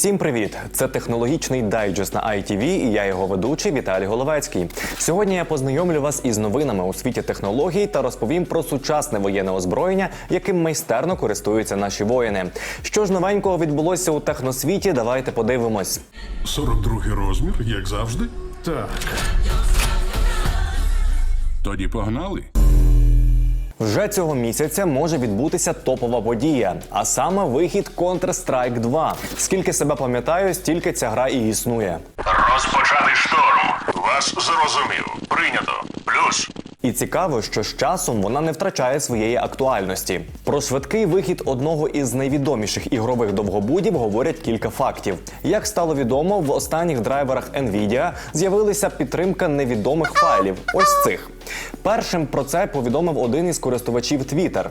Всім привіт! Це технологічний дайджест на ITV і я його ведучий Віталій Головецький. Сьогодні я познайомлю вас із новинами у світі технологій та розповім про сучасне воєнне озброєння, яким майстерно користуються наші воїни. Що ж новенького відбулося у техносвіті? Давайте подивимось. 42 розмір, як завжди. Так. Тоді погнали. Вже цього місяця може відбутися топова подія, а саме вихід Counter-Strike 2. Скільки себе пам'ятаю, стільки ця гра і існує. Розпочати шторм. Вас зрозумів. Прийнято. Плюс. І цікаво, що з часом вона не втрачає своєї актуальності. Про швидкий вихід одного із найвідоміших ігрових довгобудів говорять кілька фактів. Як стало відомо, в останніх драйверах Nvidia з'явилася підтримка невідомих файлів. Ось цих. Першим про це повідомив один із користувачів Twitter.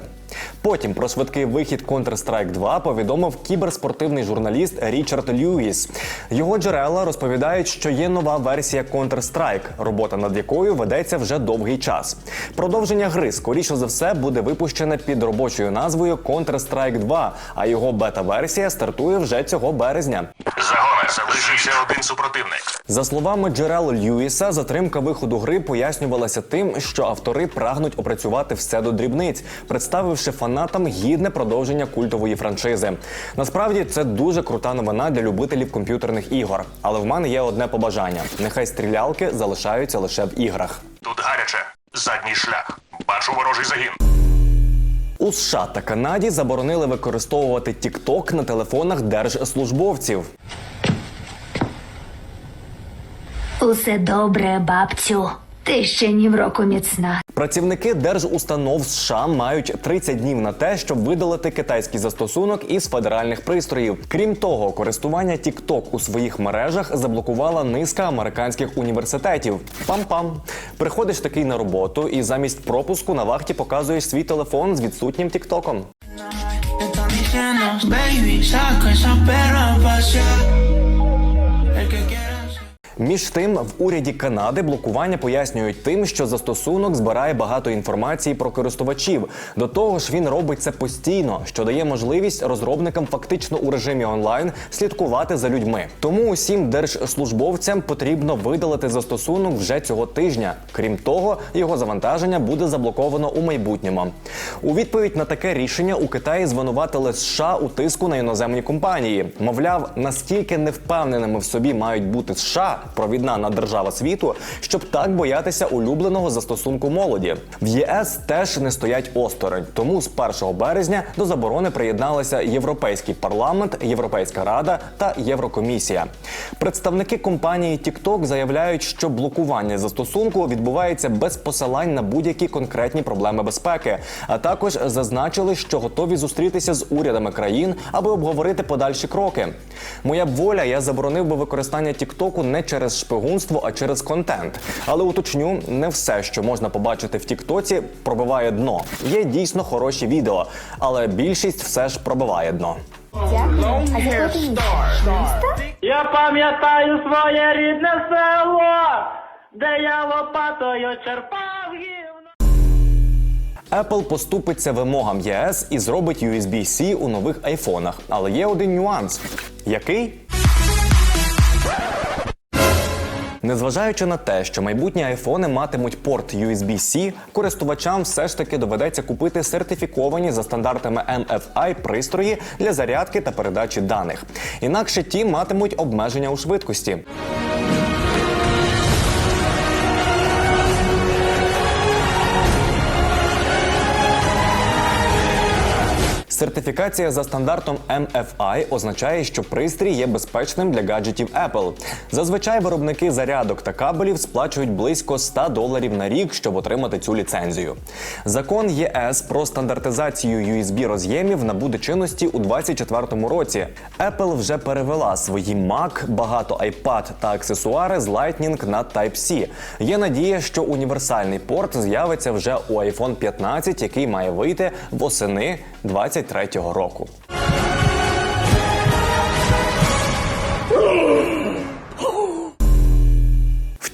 Потім про швидкий вихід Counter-Strike 2 повідомив кіберспортивний журналіст Річард Льюіс. Його джерела розповідають, що є нова версія Counter-Strike, робота над якою ведеться вже довгий час. Продовження гри, скоріше за все, буде випущене під робочою назвою Counter-Strike 2, а його бета-версія стартує вже цього березня. Залишився один супротивник. За словами джерел Льюіса, затримка виходу гри пояснювалася тим, що автори прагнуть опрацювати все до дрібниць, представивши фанатам гідне продовження культової франшизи. Насправді це дуже крута новина для любителів комп'ютерних ігор. Але в мене є одне побажання: нехай стрілялки залишаються лише в іграх. Тут гаряче. Задній шлях. Бачу ворожий загін. У США та Канаді заборонили використовувати TikTok на телефонах держслужбовців. Усе добре, бабцю. Ти ще ні в року міцна. Працівники держустанов США мають 30 днів на те, щоб видалити китайський застосунок із федеральних пристроїв. Крім того, користування TikTok у своїх мережах заблокувала низка американських університетів. Пам-пам. Приходиш такий на роботу, і замість пропуску на вахті показуєш свій телефон з відсутнім тіктоком. Між тим, в уряді Канади блокування пояснюють тим, що застосунок збирає багато інформації про користувачів. До того ж, він робить це постійно, що дає можливість розробникам фактично у режимі онлайн слідкувати за людьми. Тому усім держслужбовцям потрібно видалити застосунок вже цього тижня. Крім того, його завантаження буде заблоковано у майбутньому. У відповідь на таке рішення у Китаї звинуватили США у тиску на іноземні компанії. Мовляв, настільки невпевненими в собі мають бути США, провідна наддержава світу, щоб так боятися улюбленого застосунку молоді. В ЄС теж не стоять осторонь. Тому з 1 березня до заборони приєдналися Європейський парламент, Європейська рада та Єврокомісія. Представники компанії TikTok заявляють, що блокування застосунку відбувається без посилань на будь-які конкретні проблеми безпеки, а також зазначили, що готові зустрітися з урядами країн, аби обговорити подальші кроки. Моя б воля, я заборонив би використання TikTok не через шпигунство, а через контент. Але уточню, не все, що можна побачити в Тіктоці, пробиває дно. Є дійсно хороші відео, але більшість все ж пробиває дно. Я пам'ятаю своє рідне село, де я лопатою черпав гівно. Apple поступиться вимогам ЄС і зробить USB-C у нових айфонах. Але є один нюанс. Який? Незважаючи на те, що майбутні айфони матимуть порт USB-C, користувачам все ж таки доведеться купити сертифіковані за стандартами MFI пристрої для зарядки та передачі даних. Інакше ті матимуть обмеження у швидкості. Сертифікація за стандартом MFI означає, що пристрій є безпечним для гаджетів Apple. Зазвичай виробники зарядок та кабелів сплачують близько 100 доларів на рік, щоб отримати цю ліцензію. Закон ЄС про стандартизацію USB роз'ємів набуде чинності у 2024 році. Apple вже перевела свої Mac, багато iPad та аксесуари з Lightning на Type-C. Є надія, що універсальний порт з'явиться вже у iPhone 15, який має вийти восени 2023 року.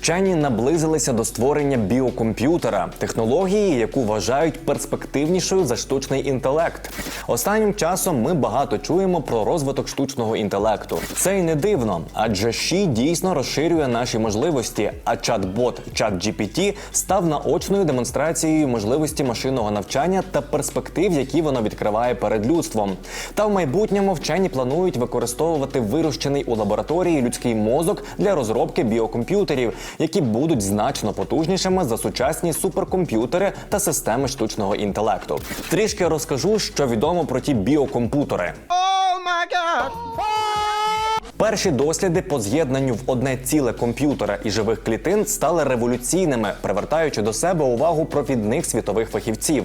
Вчені наблизилися до створення біокомп'ютера, технології, яку вважають перспективнішою за штучний інтелект. Останнім часом ми багато чуємо про розвиток штучного інтелекту. Це й не дивно, адже ЩІ дійсно розширює наші можливості. А чат-бот ChatGPT став наочною демонстрацією можливості машинного навчання та перспектив, які воно відкриває перед людством. Та в майбутньому вчені планують використовувати вирощений у лабораторії людський мозок для розробки біокомп'ютерів, які будуть значно потужнішими за сучасні суперкомп'ютери та системи штучного інтелекту. Трішки розкажу, що відомо про ті біокомп'ютери. Перші досліди по з'єднанню в одне ціле комп'ютера і живих клітин стали революційними, привертаючи до себе увагу провідних світових фахівців.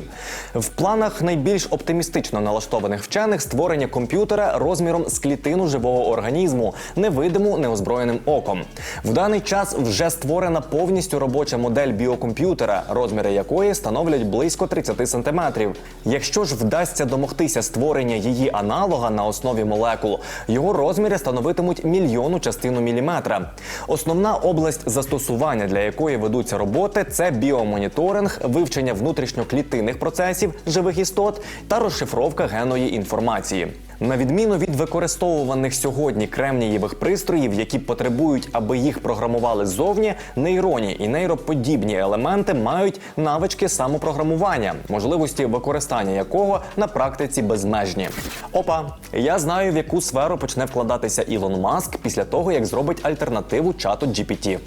В планах найбільш оптимістично налаштованих вчених створення комп'ютера розміром з клітину живого організму, невидиму неозброєним оком. В даний час вже створена повністю робоча модель біокомп'ютера, розміри якої становлять близько 30 сантиметрів. Якщо ж вдасться домогтися створення її аналога на основі молекул, його розміри становитимуть мільйону частину міліметра. Основна область застосування, для якої ведуться роботи, це біомоніторинг, вивчення внутрішньоклітинних процесів живих істот та розшифровка генної інформації. На відміну від використовуваних сьогодні кремнієвих пристроїв, які потребують, аби їх програмували ззовні, нейронні і нейроподібні елементи мають навички самопрограмування, можливості використання якого на практиці безмежні. Опа, я знаю, в яку сферу почне вкладатися Ілон Маск після того, як зробить альтернативу чату GPT.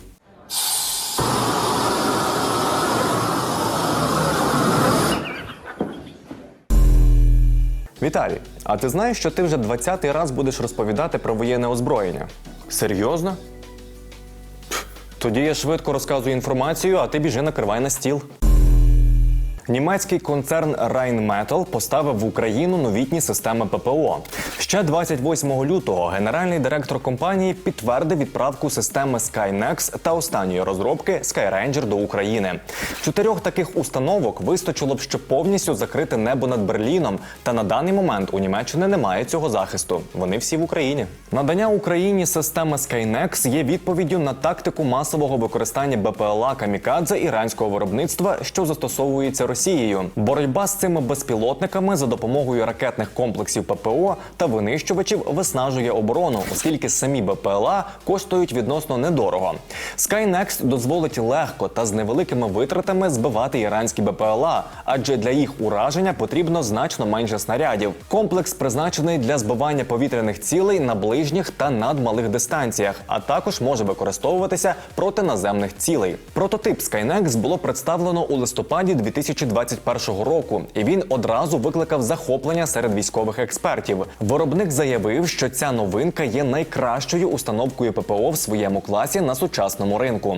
Віталій, а ти знаєш, що ти вже 20-й раз будеш розповідати про воєнне озброєння? Серйозно? Тоді я швидко розказую інформацію, а ти біжи накривай на стіл. Німецький концерн Rheinmetall поставив в Україну новітні системи ППО. Ще 28 лютого генеральний директор компанії підтвердив відправку системи Skynex та останньої розробки Skyranger до України. Чотирьох таких установок вистачило б, щоб повністю закрити небо над Берліном. Та на даний момент у Німеччини немає цього захисту. Вони всі в Україні. Надання Україні системи Skynex є відповіддю на тактику масового використання БПЛА Камікадзе іранського виробництва, що застосовується Росією. Боротьба з цими безпілотниками за допомогою ракетних комплексів ППО та винищувачів виснажує оборону, оскільки самі БПЛА коштують відносно недорого. Skynex дозволить легко та з невеликими витратами збивати іранські БПЛА, адже для їх ураження потрібно значно менше снарядів. Комплекс призначений для збивання повітряних цілей на ближніх та надмалих дистанціях, а також може використовуватися проти наземних цілей. Прототип Skynex було представлено у листопаді 2021 року, і він одразу викликав захоплення серед військових експертів. Виробник заявив, що ця новинка є найкращою установкою ППО в своєму класі на сучасному ринку.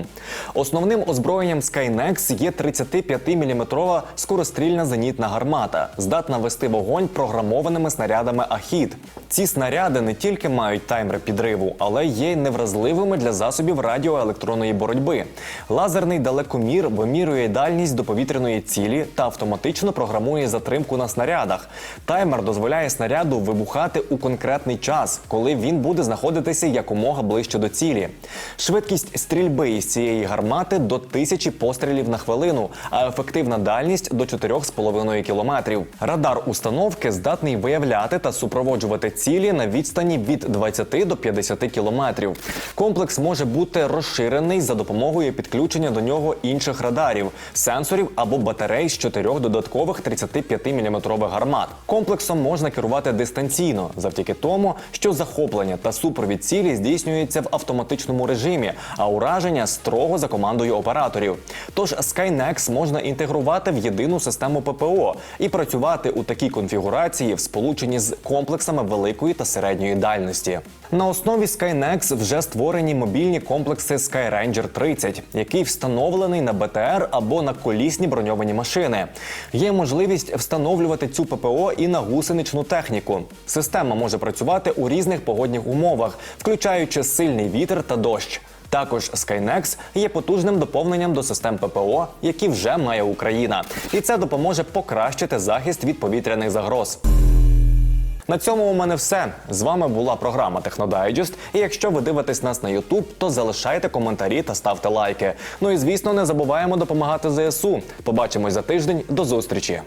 Основним озброєнням Skynex є 35-мм скорострільна зенітна гармата, здатна вести вогонь програмованими снарядами Ахід. Ці снаряди не тільки мають таймер підриву, але є невразливими для засобів радіоелектронної боротьби. Лазерний далекомір вимірює дальність до повітряної цілі та автоматично програмує затримку на снарядах. Таймер дозволяє снаряду вибухати у конкретний час, коли він буде знаходитися якомога ближче до цілі. Швидкість стрільби із цієї гармати до тисячі пострілів на хвилину, а ефективна дальність до 4,5 кілометрів. Радар установки здатний виявляти та супроводжувати цілі на відстані від 20 до 50 кілометрів. Комплекс може бути розширений за допомогою підключення до нього інших радарів, сенсорів або батарей з чотирьох додаткових 35-мм гармат. Комплексом можна керувати дистанційно завдяки тому, що захоплення та супровід цілі здійснюється в автоматичному режимі, а ураження строго за командою операторів. Тож Skynex можна інтегрувати в єдину систему ППО і працювати у такій конфігурації в сполученні з комплексами великої та середньої дальності. На основі Skynex вже створені мобільні комплекси Skyranger 30, який встановлений на БТР або на колісні броньовані машини. Є можливість встановлювати цю ППО і на гусеничну техніку. Система може працювати у різних погодних умовах, включаючи сильний вітер та дощ. Також Skynex є потужним доповненням до систем ППО, які вже має Україна, і це допоможе покращити захист від повітряних загроз. На цьому у мене все. З вами була програма Технодайджест. І якщо ви дивитесь нас на YouTube, то залишайте коментарі та ставте лайки. Ну і звісно, не забуваємо допомагати ЗСУ. Побачимось за тиждень. До зустрічі.